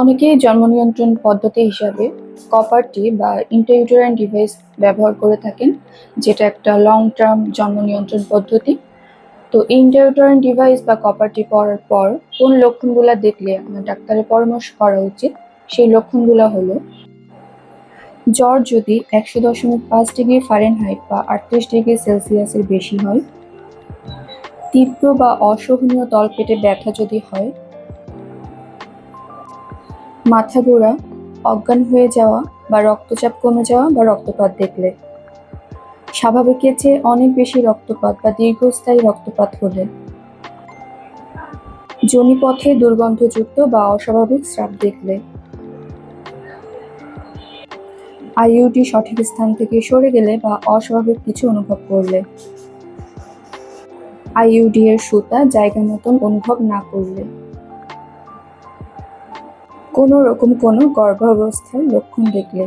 অনেকেই জন্ম নিয়ন্ত্রণ পদ্ধতি হিসাবে কপারটি বা ইন্টারইউটেরাইন ডিভাইস ব্যবহার করে থাকেন, যেটা একটা লং টার্ম জন্ম নিয়ন্ত্রণ পদ্ধতি। তো ইন্টারইউটেরাইন ডিভাইস বা কপারটি পরার পর কোন লক্ষণগুলো দেখলে আমার ডাক্তারের পরামর্শ করা উচিত, সেই লক্ষণগুলো হলো, জ্বর যদি একশো দশমিক পাঁচ ডিগ্রি ফারেনহাইট বা আটত্রিশ ডিগ্রি সেলসিয়াসের বেশি হয়, তীব্র বা অসহনীয় তলপেটে ব্যথা যদি হয় মাথা ঘোরা অজ্ঞান হয়ে যাওয়া বা রক্তচাপ কমে যাওয়া বা রক্তপাত দেখলে। স্বাভাবিকের চেয়ে অনেক বেশি রক্তপাত বা দীর্ঘস্থায়ী রক্তপাত হলে। যোনিপথে দুর্গন্ধযুক্ত বা অস্বাভাবিক স্রাব দেখলে। আইইউডি সঠিক স্থান থেকে সরে গেলে বা অস্বাভাবিক কিছু অনুভব করলে। আইইউডি এর সুতা জায়গা মতন অনুভব না করলে। কোনো রকম কোনো গর্ভাবস্থার লক্ষণ দেখলে।